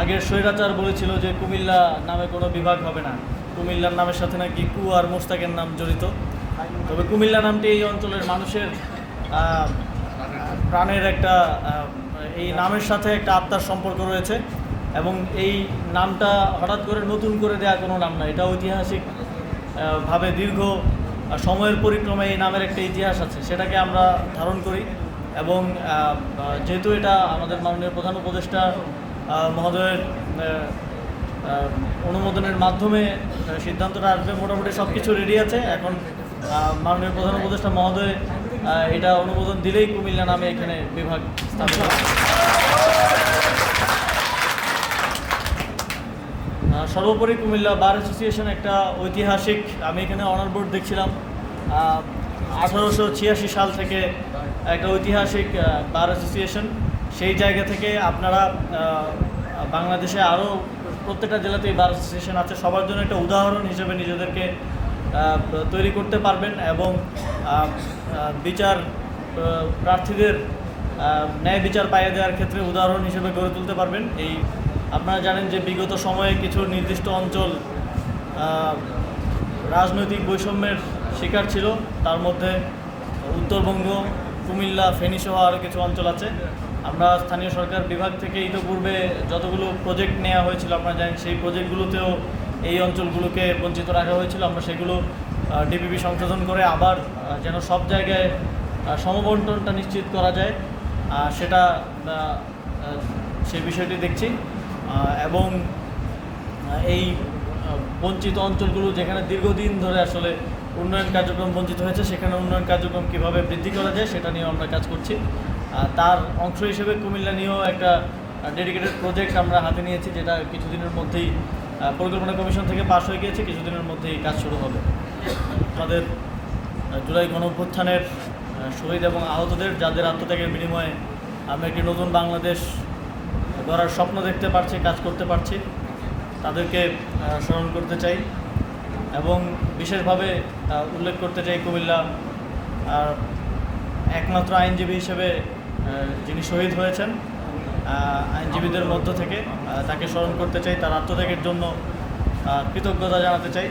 আগের স্বৈরাচার বলেছিল যে কুমিল্লা নামে কোনো বিভাগ হবে না। কুমিল্লার নামের সাথে নাকি কু আর মোস্তাকের নাম জড়িত। তবে কুমিল্লা নামটি এই অঞ্চলের মানুষের প্রাণের একটা এই নামের সাথে একটা আত্মার সম্পর্ক রয়েছে এবং এই নামটা হঠাৎ করে নতুন করে দেওয়া কোনো নাম না। এটা ঐতিহাসিক ভাবে দীর্ঘ সময়ের পরিক্রমে এই নামের একটা ইতিহাস আছে। সেটাকে আমরা ধারণ করি এবং যেহেতু এটা আমাদের মাননীয় প্রধান উপদেষ্টা মহোদয়ের অনুমোদনের মাধ্যমে সিদ্ধান্তটা আসবে। মোটামুটি সব কিছু রেডি আছে। এখন মাননীয় প্রধান উপদেষ্টা মহোদয় এটা অনুমোদন দিলেই কুমিল্লা নামে এখানে বিভাগ স্থাপিত সর্বোপরি কুমিল্লা বার অ্যাসোসিয়েশন একটা ঐতিহাসিক, আমি এখানে অনার বোর্ড দেখছিলাম। আঠারোশো ছিয়াশি সাল থেকে একটা ঐতিহাসিক বার অ্যাসোসিয়েশন। সেই জায়গা থেকে আপনারা বাংলাদেশে আরও প্রত্যেকটা জেলাতেই বার অ্যাসোসিয়েশন আছে। সবার জন্য একটা উদাহরণ হিসেবে নিজেদেরকে তৈরি করতে পারবেন এবং বিচার প্রার্থীদের ন্যায় বিচার পাইয়ে দেওয়ার ক্ষেত্রে উদাহরণ হিসেবে গড়ে তুলতে পারবেন। এই আপনারা জানেন যে বিগত সময়ে কিছু নির্দিষ্ট অঞ্চল রাজনৈতিক বৈষম্যের শিকার ছিল। তার মধ্যে উত্তরবঙ্গ, কুমিল্লা, ফেনী সহ আরও কিছু অঞ্চল আছে। আমরা স্থানীয় সরকার বিভাগ থেকে ইতিপূর্বে যতগুলো প্রজেক্ট নেওয়া হয়েছিল, আপনারা জানেন সেই প্রজেক্টগুলোতেও এই অঞ্চলগুলোকে বঞ্চিত রাখা হয়েছিল। আমরা সেগুলো ডিপিপি সংশোধন করে আবার যেন সব জায়গায় সমবন্টনটা নিশ্চিত করা যায়। সেটা সেই বিষয়টি দেখছি। এবং এই বঞ্চিত অঞ্চলগুলো যেখানে দীর্ঘদিন ধরে আসলে উন্নয়ন কার্যক্রম বঞ্চিত হয়েছে সেখানে উন্নয়ন কার্যক্রম কীভাবে বৃদ্ধি করা যায় সেটা নিয়েও আমরা কাজ করছি। তার অংশ হিসেবে কুমিল্লা নিয়েও একটা ডেডিকেটেড প্রজেক্ট আমরা হাতে নিয়েছি যেটা কিছুদিনের মধ্যেই পরিকল্পনা কমিশন থেকে পাশ হয়ে গিয়েছে কিছুদিনের মধ্যেই কাজ শুরু হবে। আমাদের জুলাই গণঅভ্যুত্থানের আহ, শহীদ এবং আহতদের যাদের আত্মত্যাগের বিনিময়ে আমরা একটি নতুন বাংলাদেশ গড়ার স্বপ্ন দেখতে পারছি কাজ করতে পারছি তাদেরকে স্মরণ করতে চাই। এবং বিশেষভাবে উল্লেখ করতে চাই কুমিল্লা, আর একমাত্র আইনজীবী হিসেবে যিনি শহীদ হয়েছেন আইনজীবীদের মধ্য থেকে তাকে স্মরণ করতে চাই, তার আত্মত্যাগের জন্য কৃতজ্ঞতা জানাতে চাই।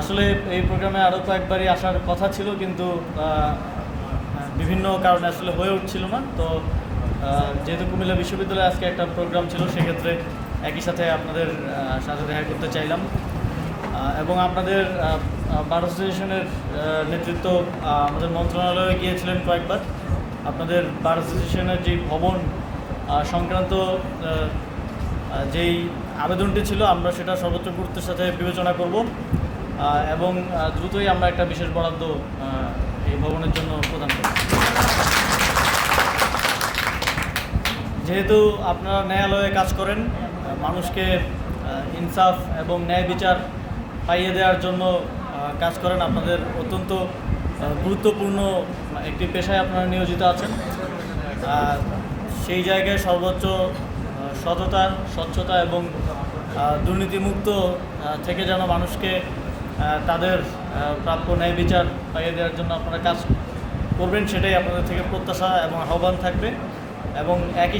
আসলে এই প্রোগ্রামে আরও কয়েকবারই আসার কথা ছিল, কিন্তু বিভিন্ন কারণে আসলে হয়ে উঠছিল না। তো যেহেতু কুমিল্লা বিশ্ববিদ্যালয়ে আজকে একটা প্রোগ্রাম ছিল, সেক্ষেত্রে একই সাথে আপনাদের সাথে দেখা করতে চাইলাম। এবং আপনাদের বার অ্যাসোসিয়েশনের নেতৃত্ব আমাদের মন্ত্রণালয়ে গিয়েছিলেন কয়েকবার। আপনাদের বার অ্যাসোসিয়েশনের যে ভবন সংক্রান্ত যেই আবেদনটি ছিল, আমরা সেটা সর্বোচ্চ গুরুত্বের সাথে বিবেচনা করব। এবং দ্রুতই আমরা একটা বিশেষ বরাদ্দ এই ভবনের জন্য প্রদান করব। যেহেতু আপনারা ন্যায়ালয়ে কাজ করেন, মানুষকে ইনসাফ এবং ন্যায় বিচার পাইয়ে দেওয়ার জন্য কাজ করেন, আপনাদের অত্যন্ত গুরুত্বপূর্ণ একটি পেশায় আপনারা নিয়োজিত আছেন। আর সেই জায়গায় সর্বোচ্চ সততা, স্বচ্ছতা এবং দুর্নীতিমুক্ত থেকে যেন মানুষকে তাদের প্রাপ্য ন্যায় বিচার পাইয়ে দেওয়ার জন্য আপনারা কাজ করবেন, সেটাই আপনাদের থেকে প্রত্যাশা এবং আহ্বান থাকবে। এবং একই